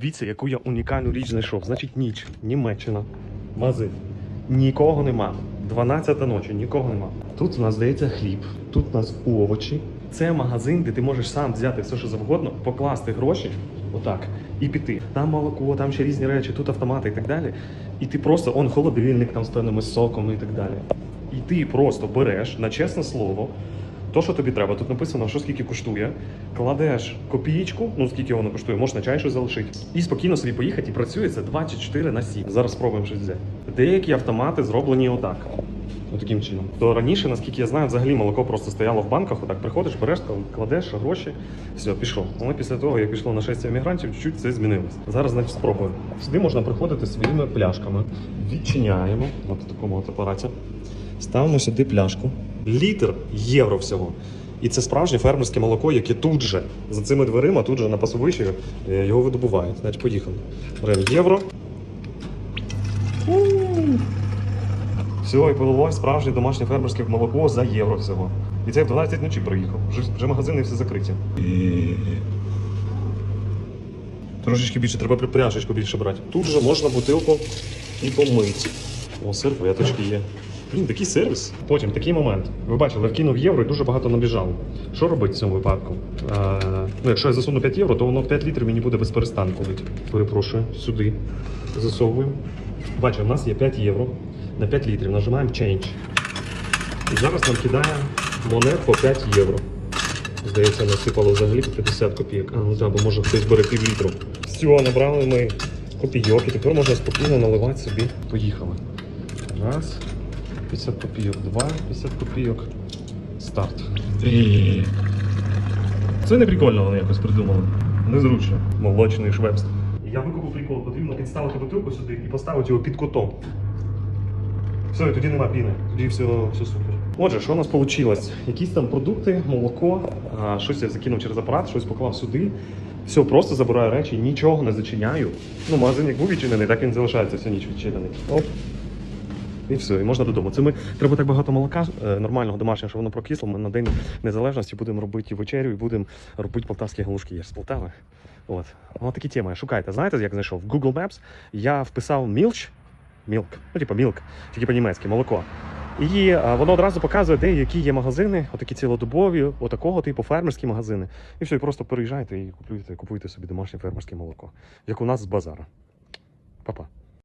Дивіться, яку я унікальну річ знайшов. Значить, ніч, Німеччина, магазин. Нікого нема. 12 ночі, нікого нема. Тут у нас здається хліб, тут у нас овочі. Це магазин, де ти можеш сам взяти все, що завгодно, покласти гроші, отак, і піти. Там молоко, там ще різні речі, тут автомати і так далі. І ти просто он холодильник там з певними соками і так далі. І ти просто береш на чесне слово. То, що тобі треба, тут написано, що скільки коштує, кладеш копієчку, ну скільки воно коштує, можна чай щось залишити. І спокійно собі поїхати і працює це 24 на 7. Зараз спробуємо щось взяти. Деякі автомати зроблені отак. Таким чином. То раніше, наскільки я знаю, взагалі молоко просто стояло в банках, отак приходиш, береш, кладеш гроші, все, пішов. Але після того, як пішло нашестя мігрантів, чуть-чуть це змінилось. Зараз, значить, спробуємо. Сюди можна приходити своїми пляшками. Відчиняємо от в такому от апараті. Ставимо сюди пляшку. Літр євро всього. І це справжнє фермерське молоко, яке тут же за цими дверима, тут же на пасовищі е, його видобувають. Значить, поїхали. Беремо євро. Все, і полилось справжнє домашнє фермерське молоко за євро всього. І це в 12 ночі приїхав. Вже, вже магазини всі закриті. Трошечки більше, треба пляшечку більше брати. Тут же можна бутилку і помити. О, серветочки є. Блін, такий сервіс. Потім такий момент. Ви бачили, вкинув євро і дуже багато набіжало. Що робити в цьому випадку? А, ну, якщо я засуну 5 євро, то воно 5 літрів мені буде без перестанку. Перепрошую, сюди. Засовуємо. Бачимо, у нас є 5 євро на 5 літрів. Нажимаємо Change. І зараз нам кидає монет по 5 євро. Здається, насипало взагалі по 50 копійок. А, ну так, бо може хтось бере пів літру. Все, набрали ми копійок, і тепер можна спокійно наливати собі. Поїхали. Раз. 50 копійок, два, 50 копійок. Старт. Це не прикольно вони якось придумали. Незручно. Молочний швепс. Я викупив прикол, потрібно підставити бутилку сюди і поставити його під кутом. Все, і тоді нема піни, тоді все, все супер. Отже, що у нас вийшло? Якісь там продукти, молоко, а, щось я закинув через апарат, щось поклав сюди. Все, просто забираю речі, нічого не зачиняю. Ну, магазин як був відчинений, так він залишається всю ніч відчинений. Оп. І все, і можна додому. Це ми треба так багато молока е, нормального домашнього, що воно прокисло. Ми на день незалежності будемо робити вечерю і будемо робити полтавські галушки. Ж з Полтави. От. Ось такі теми. Шукайте. Знаєте, як знайшов? В Google Maps я вписав мілч, мілк, ну типу мілк, тільки по-німецьки, молоко. І а, воно одразу показує, де які є магазини, отакі цілодобові, отакого типу фермерські магазини. І все, і просто переїжджайте і купуйте, купуйте собі домашнє фермерське молоко, як у нас з базара. Па-па.